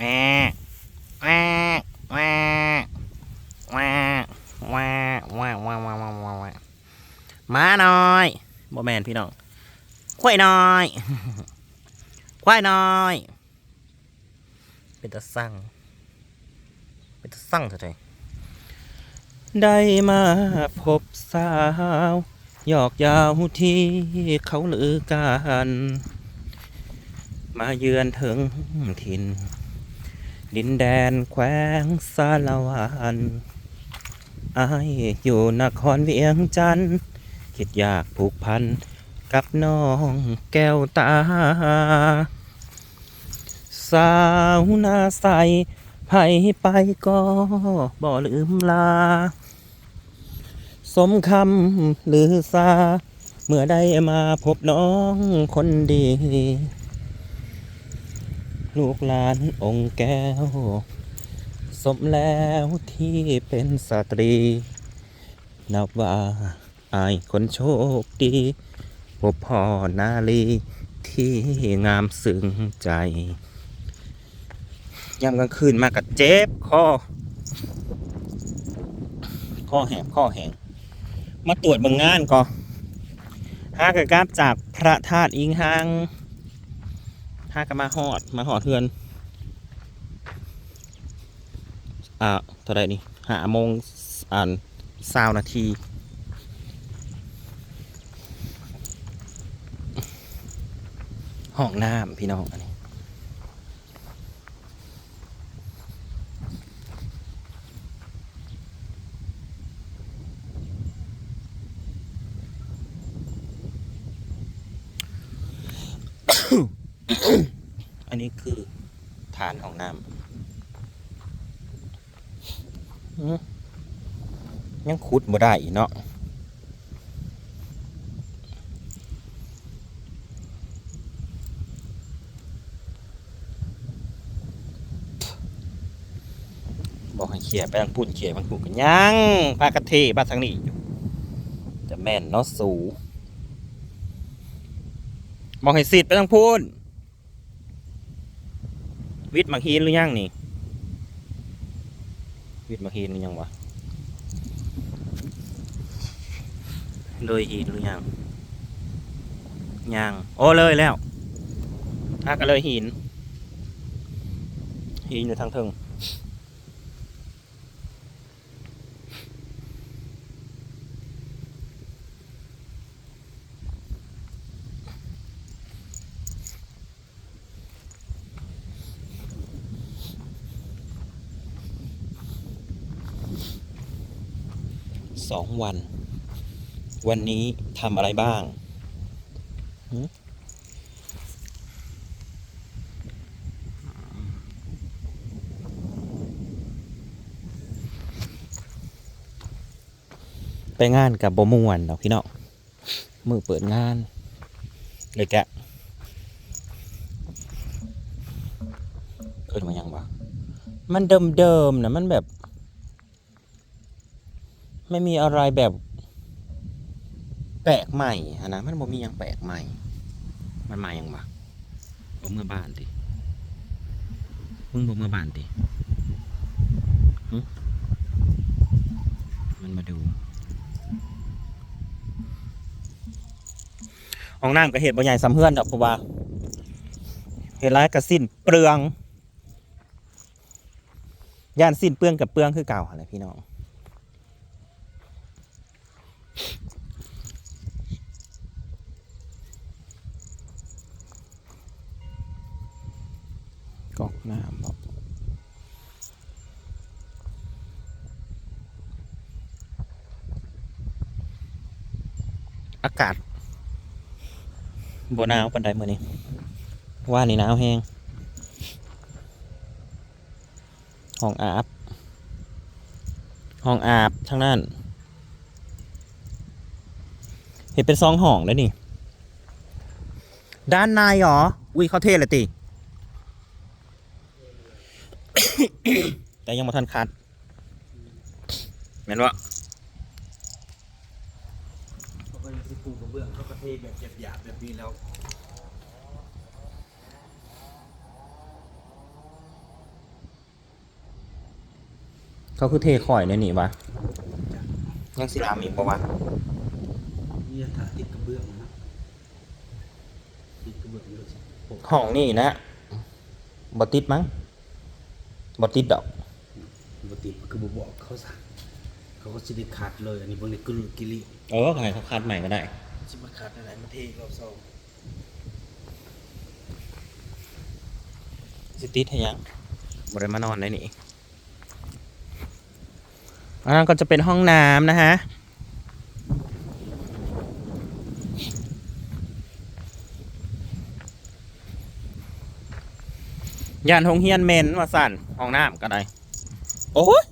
แหวแหวแหวแหวแหวแหวแหวแหวแหวแหวแวมาหน่อยบ่แมนพี่น้องควายน้อยควายน้อย เป็นตะสั่งเป็นตะสั่งเถอะเได้มาพบสาวหยอกยาวที่เขาลือกัน มาเยือนถึงถิ่น ดินแดนแขวงสารวันอายอยู่นครเวียงจันทน์คิดอยากผูกพันกับน้องแก้วตา สาวหน้าใสไผไปก็บ่ลืมลา สมคำหรือซา เมื่อได้มาพบน้องคนดี ลูกหลานองค์แก้ว สมแล้วที่เป็นสตรี นับว่าอายคนโชคดีพบพ่อนาลีที่งามซึ้งใจ ยามกลางคืนมากับเจ็บคอข้อแหบข้อแหงมาตรวจบางงานก่อนหากระกราบจากพระธาตุอิงหาง พากันมาหอด มาหอดเทือนอ่าเท่าไรนี่หาโมงอ่านสาวนาทีห้องน้ำพี่น้องอันนี้ อันนี้คือฐานของน้ำยังขุดบ่ได้อีกเนาะบอกให้เขี่ยไปทางปุ่นเขี่ยบางปุ่นกันยังปลากระเทบ้านทางนี้จะแม่นเนาะสูบอกให้สิทธิ์ไปทางพูน วิทย์มักฮีนหรือยังนี่ วิทย์มักฮีนหรือยังวะเลยฮีนหรือยังยังโอ้เลยแล้วถ้าก็เลยหินหินอยู่ทางเทิง สองวัน วันนี้ทำอะไรบ้าง ไปงานกับบมวนดอกพี่น้องมือเปิดงาน เลยแกะเอินมายังวะมันเดิมๆนะมันแบบ ไม่มีอะไรแบบแปลกใหม่อะนะมันบ่มีหยังแปลกใหม่ มันมาหยังวะบ่เมื่อบ้านดิมึงบ่เมื่อบ้านดิมันมาดูห้องน้ำก็เห็ดบ่ใหญ่ซ้ำเพื่อนดอกเพราะว่าเห็ดร้ายกระสิ้นเปลืองย่านสิ้นเปลืองกับเปลืองคือเก่าอะไรพี่น้อง กอกน้ำบอก อากาศบหนาวปันใดมื่อนี้ ว่านี่หนาวแห้งห้องอาบห้องอาบทั้งนั้นเห็นเป็นซองห้องแล้วนี่ ด้านในเหรอ อุ้ยเขาเท่เลยติ แต่ยังมาทันคัดแม่นวะเขาก็ยังสิปู กระเบื้องเขาก็เทแบบหยาบๆแบบนี้แล้วอเขาคือเทข่อยเนี่ยนี่วะยังสิทำอีกปะวะนี่ถ้าติดกระเบื้องนะติดกระเบื้องเลยสิโอ้ห้องนี่นะบติดมั้งบติดดอกปกติคือบ่บอกเขาซะเขาก็สิได้ขาดเลย อันนี้พวกนี้กุลกิริเออขายเขาคัดใหม่ก็ได้ สิมาขาดอะไรมาเทรอบสองสิติดให้ยังบริมานอนได้นี่อันนั้นก็จะเป็นห้องน้ำนะฮะ ยานหงเฮียนเมนว่าสั่นห้องน้ำก็ได้ โอ้ย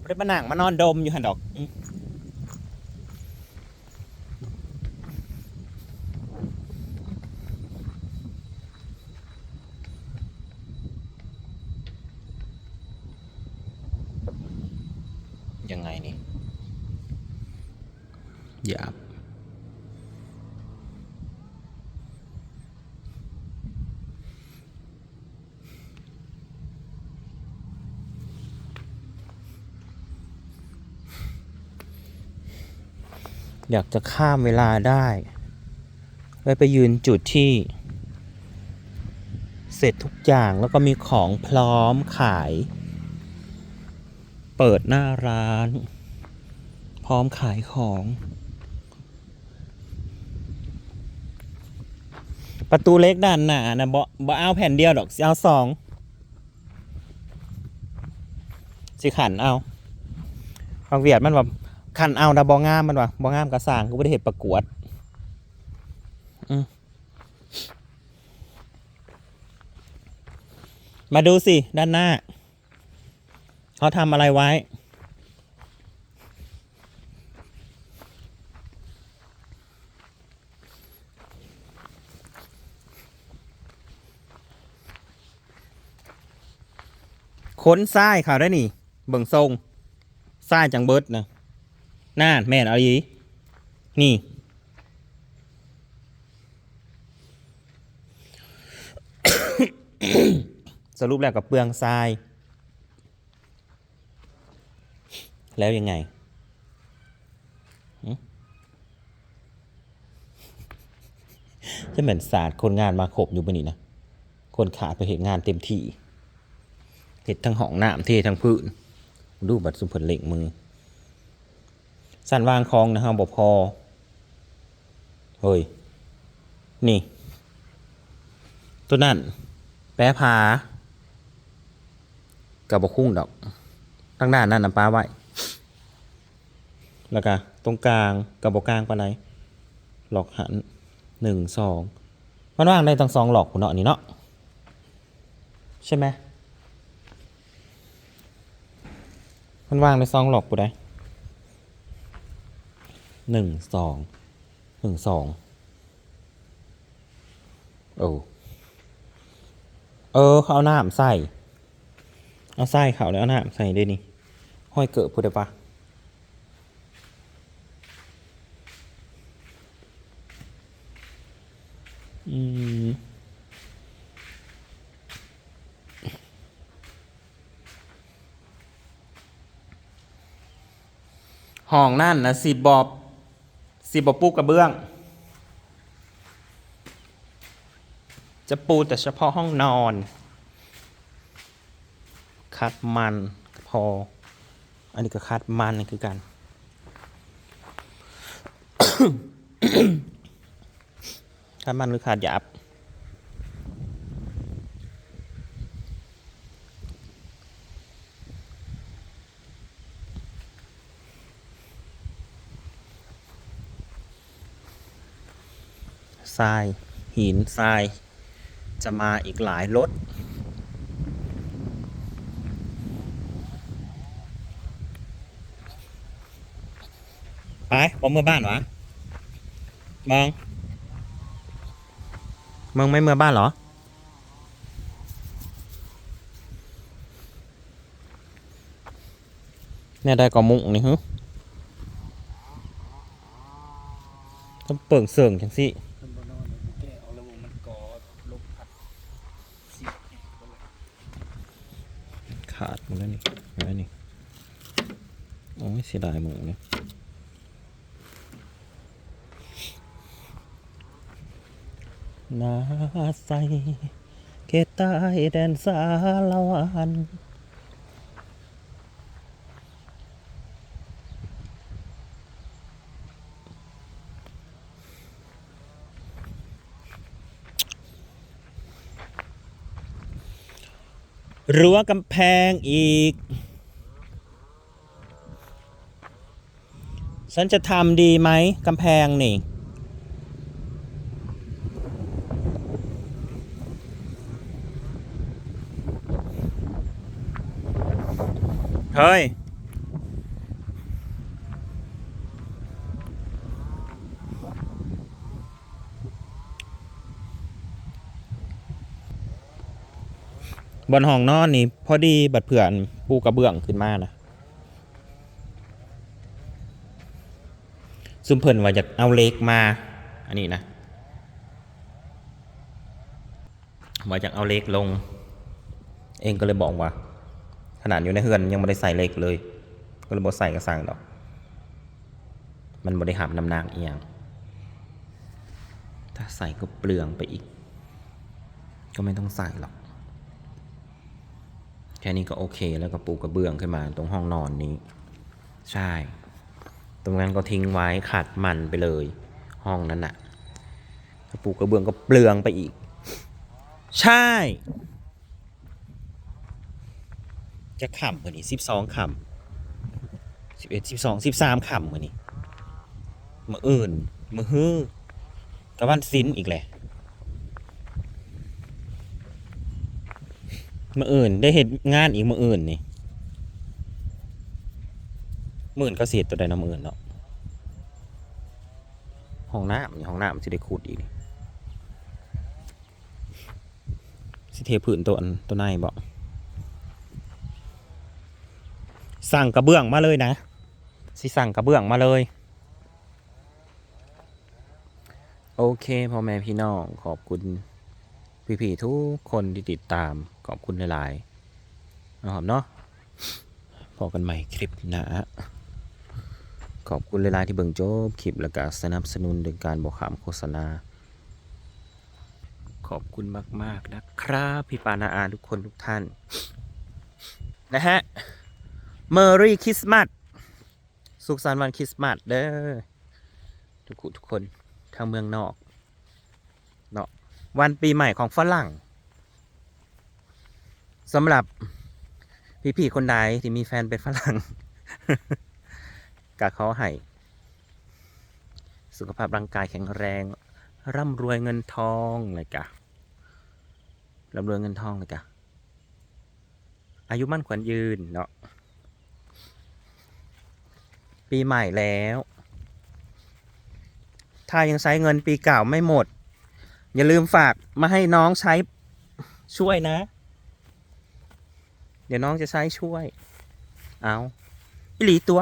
บ่ได้มานั่งมานอนดมอยู่หันดอกอื้อยังไงนี่หยาบ อยากจะข้ามเวลาได้ไว้ไปยืนจุดที่ เสร็จทุกอย่างแล้วก็มีของพร้อมขาย เปิดหน้าร้าน พร้อมขายของ ประตูเล็กด้านหน้านะบ่บ่เอาแผ่นเดียวดอกเอาสองสิขันเอาบางเวียดมันแบบ ขันเอานะบ่งามมันวะบ่งามกระสางกูไม่ได้เห็นประกวดมมาดูสิ ด้านหน้า เขาทำอะไรไว้ ค้นทรายเขาได้นี่ เบิ่งทรงทรายจังเบิดนะ น่านแม่นเอาอีนี่ สรุปแล้วกับเปลืองทราย แล้วยังไงจะเหมือนศาสตร์คนงานมาครบอยู่บนนี้นะ คนขาดไปเห็นงานเต็มที่เห็ดทั้งห้องน้ำเททั้งพื้น ดูบัตรสุมผลเหล็กมือ สั่นวางคลองนะฮะบบอพอเฮ้ย นี่ ตัวนั่นแปะผากับบคุ้งดอกทั้งด้านนั่นน้ำปลาไว้ แล้วก็ตรงกลางกับบกลางปานไหนหลอกหันหนึ่งสองมันว่างได้ตั้งสองหลอกคุณเนาะนนี่เนาะใช่ไหมมันวางในซองหลอกกูได้ หนึ่งสองหนึ่งสองโอ้เออเขาเอาหน้ำใส่ เอาใส่เขาแล้วเอาหน้ำใส่ด้นี่ ห้อยเกิดพูดได้ปะอืมห้องนั่นนะสิบอบ สิบปูกระเบื้อง จะปูแต่เฉพาะห้องนอน คัดมันพอ อันนี้ก็คัดมันคือกัน คัดมันหรือคัดหยาบ ทราย หินทราย จะมาอีกหลายรถไปบอมเมื่อบ้านวะมองมึงไม่เมื่อบ้านเหรอ เนี่ยได้ก็มุงนี่ฮึต้องเปิ่งเสื่องจังสิ คนบ่นอนเลยแก้เอาระบบมันก่อลมพัดสิบแห่งไปเลย ขาดหมดแล้วนี่เห็นไหมนี่โอ้ยเสียดายหมูเนี่ยนาใสเกตใต้แดนสาละวัน รั้วกำแพงอีก ฉันจะทำดีไหมกำแพงนี่ เฮ้ย บนห้องนอนนี่พอดีบัดเผื่อนปูกระเบื้องขึ้นมานะซุ่มเพิ่นว่าจะเอาเล็กมา อันนี้นะว่าจะเอาเล็กลง เองก็เลยบอกว่า ขนาดอยู่ในเฮือนยังไม่ได้ใส่เล็กเลย ก็เลยบอกใส่กระสังดอก มันบริหารน้ำหนักอีกอย่างถ้าใส่ก็เปลืองไปอีก ก็ไม่ต้องใส่หรอก แค่นี้ก็โอเค แล้วก็ปูกระเบื้องขึ้นมาตรงห้องนอนนี้ ใช่ ตรงนั้นก็ทิ้งไว้ขัดมันไปเลย ห้องนั้นน่ะถ้าปูกระเบื้องก็เปลืองไปอีก ใช่ จะขำกว่านี้สิบสองขำสิบเอ็ดสิบสองสิบสามขำกว่านี้มืออื่นมือฮื้อกระวันซินอีกแหละ มื่ออื่น ได้เห็นงานอีกมื่ออื่นนี่มื่ออื่นก็เสียตัวใดนาะมื่ออื่นเนาะห้องน้ำนี่ห้องน้ำสิได้ขุดอีกนี่สิเทพื้นตัวอันตัวในบอกสั่งกระเบื้องมาเลยนะสิสั่งกระเบื้องมาเลยโอเคพ่อแม่พี่น้องขอบคุณพี่ๆทุกคนที่ติดตาม ขอบคุณหลายๆนะครับเนาะพอกันใหม่คลิปหนะขอบคุณหลายๆที่เบิ่งจบคลิปแล้วก็สนับสนุนโดยการบอกขามโฆษณา ขอบคุณมาก ๆ นะครับ พี่ปานาอาทุกคนทุกท่าน นะฮะเมอรี่คริสต์มาสสุขสันต์วันคริสต์มาสเด้อทุกคนทุกคนทางเมืองนอกเนาะวันปีใหม่ของฝรั่ง สำหรับพี่ๆคนใดที่มีแฟนเป็นฝรั่งกะเขาให้สุขภาพร่างกายแข็งแรง ร่ำรวยเงินทองเลยกะร่ำรวยเงินทองเลยกะอายุมั่นขวัญยืนเนาะปีใหม่แล้ว ถ้ายังใช้เงินปีเก่าไม่หมด อย่าลืมฝากมาให้น้องใช้ช่วยนะ เดี๋ยวน้องจะใช้ช่วย เอาอิหลีตัว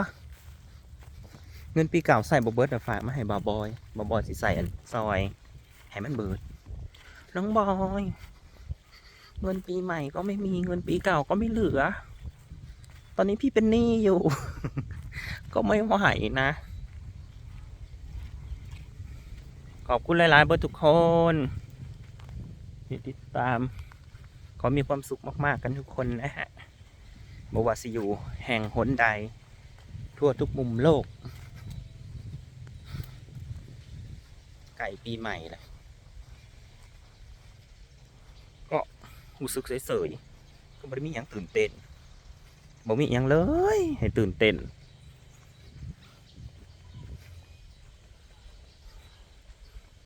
เงินปีเก่าใส่บอเบิร์ดฝากมาให้บาบอยบาบอยสิใส่อันซอยให้มันเบิร์ดน้องบอยเงินปีใหม่ก็ไม่มีเงินปีเก่าก็ไม่เหลือ ตอนนี้พี่เป็นหนี้อยู่ ก็ไม่ไหวนะ ขอบคุณหลายๆเบอร์ทุกคนที่ติดตาม ขอมีความสุขมาก ๆ กันทุกคนนะฮะ บวาสิอยู่แห่งหนใด ทั่วทุกมุมโลก ไก่ปีใหม่เลยก็รู้สึกเฉยๆก็ไม่ได้มีอย่างตื่นเต้นบ่มีอย่างเลย ให้ตื่นเต้น